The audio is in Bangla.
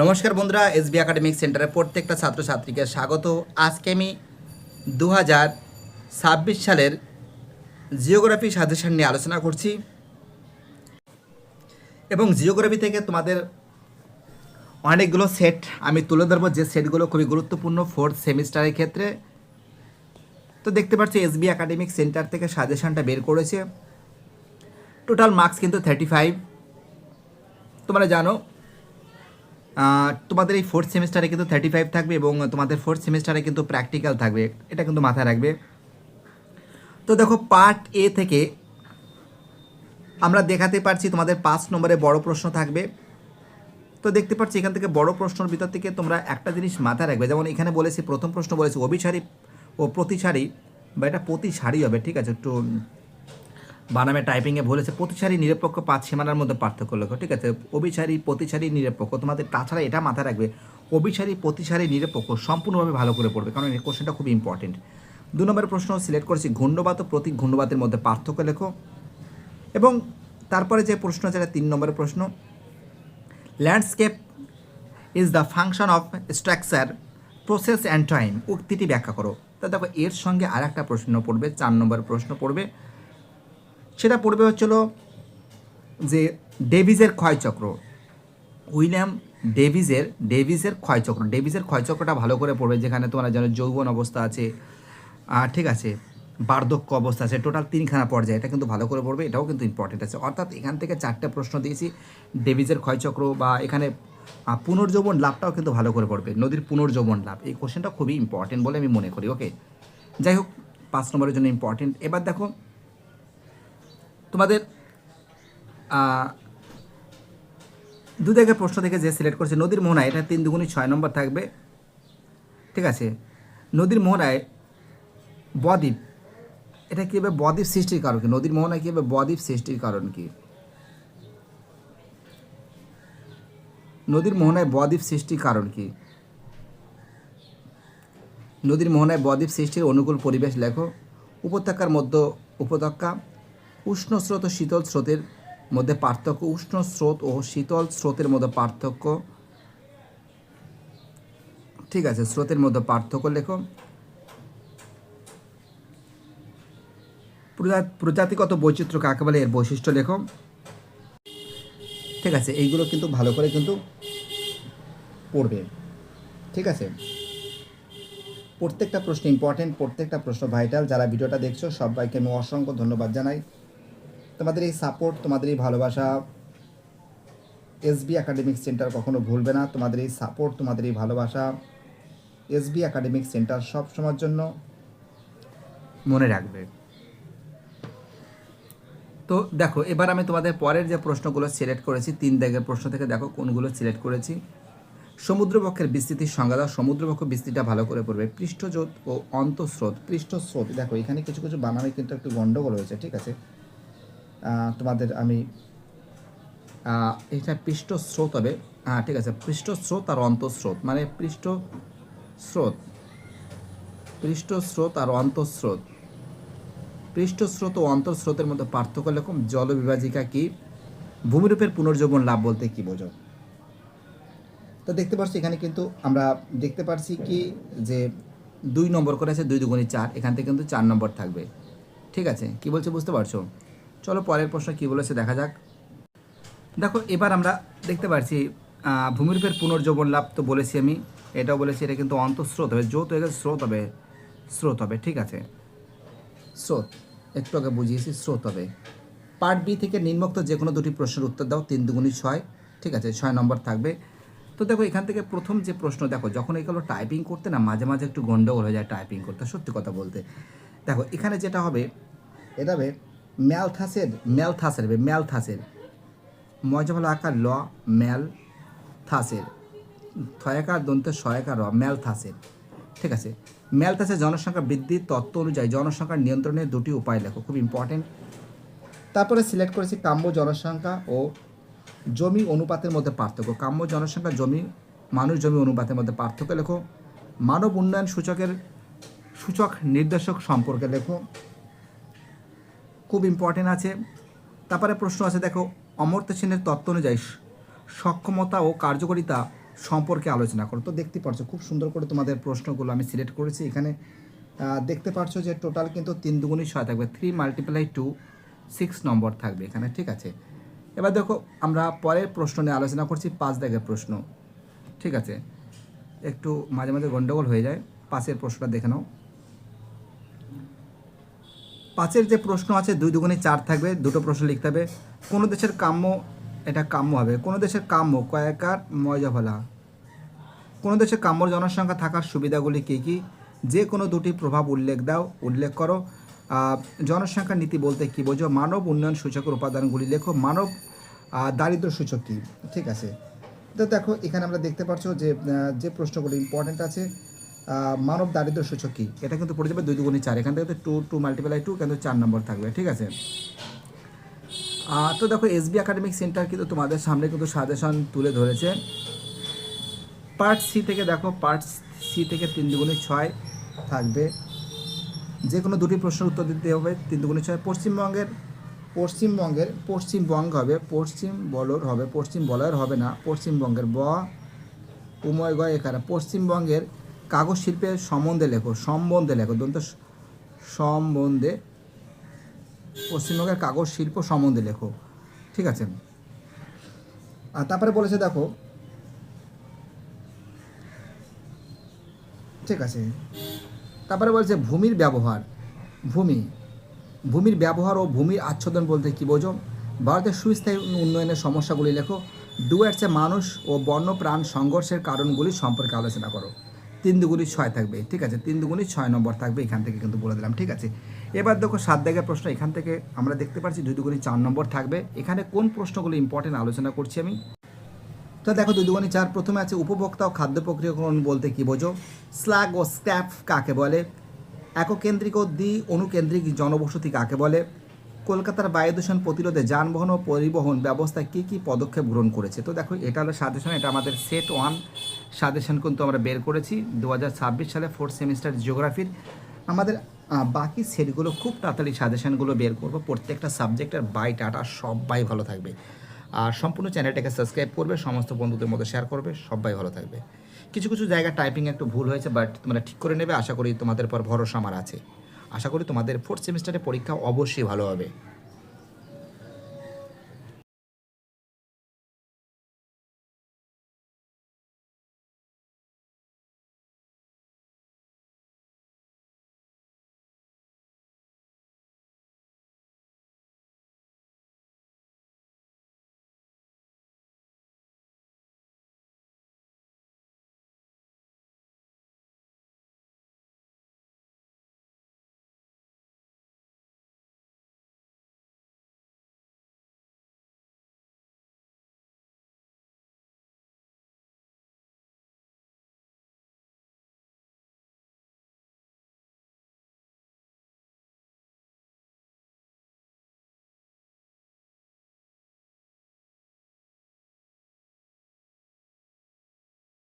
নমস্কার বন্ধুরা, এসবি একাডেমিক সেন্টারের প্রত্যেকটা ছাত্রছাত্রীকে স্বাগত। আজকে আমি দু হাজার ছাব্বিশ সালের জিওগ্রাফি সাজেশন নিয়ে আলোচনা করছি। এবং জিওগ্রাফি থেকে তোমাদের অনেকগুলো সেট আমি তুলে ধরবো। যে সেটগুলো খুবই গুরুত্বপূর্ণ ফোর্থ সেমিস্টারের ক্ষেত্রে। তো দেখতে পাচ্ছ, এসবি একাডেমিক সেন্টার থেকে সাজেশনটা বের করেছে। টোটাল মার্কস কিন্তু থার্টি ফাইভ তোমরা জানো তোমাদের এই ফোর্থ সেমিস্টারে কিন্তু থার্টি ফাইভ থাকবে এবং তোমাদের ফোর্থ সেমিস্টারে কিন্তু প্র্যাকটিক্যাল থাকবে। এটা কিন্তু মাথায় রাখবে। তো দেখো পার্ট এ থেকে আমরা দেখাতে পারছি তোমাদের পাঁচ নম্বরে বড় প্রশ্ন থাকবে। তো দেখতে পাচ্ছি এখান থেকে বড় প্রশ্নের ভিতর থেকে তোমরা একটা জিনিস মাথায় রাখবে। যেমন এখানে বলেছি, প্রথম প্রশ্ন বলেছি, অভিসারী ও প্রতিসারী বা এটা প্রতি সারি হবে, ঠিক আছে? একটু বানামে টাইপিংয়ে বলেছে প্রতিসারী নিরপেক্ষ পাঁচ সীমানার মধ্যে পার্থক্য লেখো ঠিক আছে? অভিসারী প্রতিসারী নিরপেক্ষ, তোমাদের তাছাড়া এটা মাথায় রাখবে অভিসারী প্রতিসারী নিরপেক্ষ সম্পূর্ণভাবে ভালো করে পড়বে, কারণ এই কোশ্চেনটা খুব ইম্পর্টেন্ট দু নম্বরের প্রশ্ন সিলেক্ট করেছি, ঘূর্ণবাত ও প্রতীক ঘূর্ণবাতের মধ্যে পার্থক্য লেখো। এবং তারপরে যে প্রশ্ন আছে তিন নম্বরের প্রশ্ন landscape is the function of structure process and time উক্তিটি ব্যাখ্যা করো। তা দেখো, এর সঙ্গে আর একটা প্রশ্ন পড়বে, চার নম্বরের প্রশ্ন পড়বে সেটা পড়বে হচ্ছিল যে ডেভিজের ক্ষয়চক্র। উইলিয়াম ডেভিজের ডেভিজের ক্ষয়চক্র। ডেভিজের ক্ষয়চক্রটা ভালো করে পড়বে যেখানে তোমরা জানো যৌবন অবস্থা আছে ঠিক আছে, বার্ধক্য অবস্থা আছে টোটাল তিনখানা পর্যায়ে। এটা কিন্তু ভালো করে পড়বে, এটাও কিন্তু ইম্পর্টেন্ট আছে। অর্থাৎ এখান থেকে চারটে প্রশ্ন দিয়েছি, ডেভিজের ক্ষয়চক্র বা এখানে পুনর্যৌবন লাভটাও কিন্তু ভালো করে পড়বে, নদীর পুনর্যৌবন লাভ। এই কোশ্চেনটা খুবই ইম্পর্টেন্ট বলে আমি মনে করি ওকে যাই হোক, পাঁচ নম্বরের জন্য ইম্পর্টেন্ট এবার দেখো তোমাদের দু জায়গায় প্রশ্ন থেকে যে সিলেক্ট করছে, নদীর মোহনায়, এটা তিন দুগুণি ছয় নম্বর থাকবে। ঠিক আছে? নদীর মোহনায় বদ্বীপ, এটা কী হবে? বদ্বীপ সৃষ্টির কারণ কি? নদীর মোহনায় কী হবে? বদ্বীপ সৃষ্টির কারণ কি? নদীর মোহনায় বদ্বীপ সৃষ্টির কারণ কি? নদীর মোহনায় বদ্বীপ সৃষ্টির অনুকূল পরিবেশ লেখো। উপত্যকার মধ্য উপত্যকা উষ্ণ স্রোত ও শীতল স্রোতের মধ্যে পার্থক্য, উষ্ণ স্রোত ও শীতল স্রোতের মধ্যে পার্থক্য। ঠিক আছে, স্রোতের মধ্যে পার্থক্য লেখো। প্রজা- প্রজাতিগত বৈচিত্র্য কাকে বলে এর বৈশিষ্ট্য লেখো। ঠিক আছে, এইগুলো কিন্তু ভালো করে কিন্তু পড়বে। ঠিক আছে? প্রত্যেকটা প্রশ্ন ইম্পর্টেন্ট প্রত্যেকটা প্রশ্ন ভাইটাল যারা ভিডিওটা দেখছ, সবাইকে আমি অসংখ্য ধন্যবাদ জানাই। তোমাদের এই সাপোর্ট তোমাদের এই ভালোবাসা এসবি একাডেমিক সেন্টার কখনো ভুলবে না। তোমাদের এই সাপোর্ট তোমাদের এই ভালোবাসা এসবি একাডেমিক সেন্টার সব সময়ের জন্য মনে রাখবে। তো দেখো, এবার আমি তোমাদের পরের যে প্রশ্নগুলো সিলেক্ট করেছি, তিন দাগের প্রশ্ন থেকে দেখো কোনগুলো সিলেক্ট করেছি। সমুদ্রবক্ষের বিস্তৃতির সংজ্ঞা দাও। সমুদ্রবক্ষ বিস্তৃতিটা ভালো করে পড়বে। পৃষ্ঠজোত ও অন্তঃস্রোত। পৃষ্ঠস্রোত, দেখো এখানে কিছু কিছু বানানে কিন্তু একটু গণ্ডগোল হয়েছে, ঠিক আছে? তোমাদের আমি এটা পৃষ্ঠ স্রোত হবে। হ্যাঁ ঠিক আছে পৃষ্ঠ স্রোত আর অন্তঃস্রোত। মানে পৃষ্ঠ স্রোত পৃষ্ঠ স্রোত আর অন্তঃস্রোত। পৃষ্ঠস্রোত ও অন্তঃস্রোতের মধ্যে পার্থক্য লেখম জলবিভাজিকা কি? ভূমিরূপের পুনর্জীবন লাভ বলতে কি বোঝো? তো দেখতে পাচ্ছি, এখানে কিন্তু আমরা দেখতে পাচ্ছি কি যে দুই নম্বর করে আছে দুই দুগুণি চার। এখান থেকে কিন্তু চার নম্বর থাকবে। ঠিক আছে, কি বলছে বুঝতে পারছ? চলো পরের প্রশ্ন কি বলেছে, দেখা যাক। দেখো, এবার আমরা দেখতে পাচ্ছি ভূমিরূপের পুনর্জীবন লাভ তো বলেছি আমি, এটাও বলেছি, এটা কিন্তু অন্তঃস্রোত হবে জোত হয়ে গেছে, স্রোত হবে স্রোত হবে, ঠিক আছে। স্রোত, একটু আগে বুঝিয়েছি, স্রোত হবে। পার্ট বি থেকে নিম্নোক্ত যে কোনো দুটি প্রশ্নের উত্তর দাও, তিন দুগুণি ছয়, ঠিক আছে, ছয় নম্বর থাকবে। তো দেখো, এখান থেকে প্রথম যে প্রশ্ন, দেখো, যখন এগুলো টাইপিং করতে না, মাঝে মাঝে একটু গন্ডগোল হয়ে যায় টাইপিং করতে, সত্যি কথা বলতে। দেখো, এখানে যেটা হবে, এটা ম্যালথাসের ম্যালথাসের ম্যালথাসের মজমাল আকার ল ম্যাল থাসের। থয়াকার, দন্ত সহায়কার র ম্যালথাসের ঠিক আছে? ম্যালথাসের জনসংখ্যা বৃদ্ধির তত্ত্ব অনুযায়ী জনসংখ্যার নিয়ন্ত্রণের দুটি উপায় লেখো, খুব ইম্পর্টেন্ট তারপরে সিলেক্ট করেছি কাম্য জনসংখ্যা ও জমি অনুপাতের মধ্যে পার্থক্য। কাম্য জনসংখ্যা, জমি, মানুষ জমি অনুপাতের মধ্যে পার্থক্য লেখো। মানব উন্নয়ন সূচকের সূচক নির্দেশক সম্পর্কে লেখো। খুব ইম্পর্টেন্ট আছে। তারপরে প্রশ্ন আছে, দেখো, অমর্ত্য সেনের তত্ত্ব অনুযায়ী সক্ষমতা ও কার্যকারিতা সম্পর্কে আলোচনা করো। তো দেখতে পারছ, খুব সুন্দর করে তোমাদের প্রশ্নগুলো আমি সিলেক্ট করেছি এখানে। দেখতে পারছ যে টোটাল কিন্তু তিন দুগুণই ছয় থাকবে three multiply two six number থাকবে এখানে, ঠিক আছে? এবার দেখো, আমরা পরের প্রশ্ন নিয়ে আলোচনা করছি, পাঁচ দাগের প্রশ্ন, ঠিক আছে? একটু মাঝে মাঝে গণ্ডগোল হয়ে যায় পাশের প্রশ্নটা দেখে নাও। পাঁচের যে প্রশ্ন আছে, দুই দুগুণে চার থাকবে, দুটো প্রশ্ন লিখতে হবে। কোনো দেশের কাম্য, এটা কাম্য হবে। কোনো দেশের কাম্য, কয়েকার মজা ফলা কোনো দেশের কাম্য জনসংখ্যা থাকার সুবিধাগুলি কী কী? যে কোনো দুটি প্রভাব উল্লেখ দাও, উল্লেখ করো। জনসংখ্যা নীতি বলতে কী বোঝো? মানব উন্নয়ন সূচকের উপাদানগুলি লেখো। মানব দারিদ্র সূচক কী? ঠিক আছে। তো দেখো, এখানে আমরা দেখতে পাচ্ছ যে যে প্রশ্নগুলো ইম্পর্টেন্ট আছে মানব দারিদ্র সূচক কী? এটা কিন্তু পড়ে যাবে দুই দুগুণে চার। এখান থেকে টু টু মাল্টিপ্লাই টু কিন্তু চার নম্বর থাকবে, ঠিক আছে? তো দেখো এসবি একাডেমিক সেন্টার কিন্তু তোমাদের সামনে কিন্তু সাজেশন তুলে ধরেছে। পার্ট সি থেকে দেখো পার্ট সি থেকে তিন দুগুণে ছয় থাকবে। যে কোনো দুটি প্রশ্নের উত্তর দিতে হবে, তিন দুগুণে ছয় পশ্চিমবঙ্গের পশ্চিমবঙ্গের পশ্চিমবঙ্গ হবে, পশ্চিম বলর হবে, পশ্চিম বলয়ের হবে না, পশ্চিমবঙ্গের ব উময় গয় এখানে, পশ্চিমবঙ্গের কাগজ শিল্পের সম্বন্ধে লেখো সম্বন্ধে লেখো দন্ত সম্বন্ধে, পশ্চিমবঙ্গের কাগজ শিল্প সম্বন্ধে লেখো, ঠিক আছে? আর তারপরে বলেছে, দেখো, ঠিক আছে, তারপরে বলছে, ভূমির ব্যবহার, ভূমি, ভূমির ব্যবহার ও ভূমির আচ্ছাদন বলতে কী বোঝো? ভারতের সুস্থায়ী উন্নয়নের সমস্যাগুলি লেখো, ডুয়ার্সে মানুষ ও বন্যপ্রাণ সংঘর্ষের কারণগুলি সম্পর্কে আলোচনা করো। তিন দুগুলি ছয় থাকবে, ঠিক আছে? তিন দুগুলি ছয় নম্বর থাকবে, এখান থেকে কিন্তু বলে দিলাম, ঠিক আছে? এবার দেখো সাত দাগের প্রশ্ন, এখান থেকে আমরা দেখতে পাচ্ছি দুই দুগুলি চার নম্বর থাকবে। এখানে কোন প্রশ্নগুলো ইম্পর্টেন্ট আলোচনা করছি আমি? তো দেখো দুই দুগুণি চার প্রথমে আছে উপভোক্তা ও খাদ্য প্রক্রিয়াকরণ বলতে কি বোঝো? স্ল্যাগ ও স্ক্র্যাপ কাকে বলে? এককেন্দ্রিক ও দ্বি অনুকেন্দ্রিক জনবসতি কাকে বলে? কলকাতার বায়ু দূষণ প্রতিরোধে যানবাহন ও পরিবহন ব্যবস্থায় কী কী পদক্ষেপ গ্রহণ করেছে? তো দেখো, এটা হলো সাজেশন, এটা আমাদের সেট ওয়ান সাজেশন কিন্তু আমরা বের করেছি দু হাজার ছাব্বিশ সালে ফোর্থ সেমিস্টার জিওগ্রাফির আমাদের বাকি সেটগুলো খুব তাড়াতাড়ি সাজেশনগুলো বের করব। প্রত্যেকটা সাবজেক্টের বাই টাটা সবাই ভালো থাকবে। আর সম্পূর্ণ চ্যানেলটাকে সাবস্ক্রাইব করবে, সমস্ত বন্ধুদের মধ্যে শেয়ার করবে, সবাই ভালো থাকবে। কিছু কিছু জায়গায় টাইপিং একটু ভুল হয়েছে বাট তোমরা ঠিক করে নেবে। আশা করি তোমাদের পর ভরসা আমার আছে। আশা করি তোমাদের ফোর্থ সেমিস্টারে পরীক্ষা অবশ্যই ভালো হবে।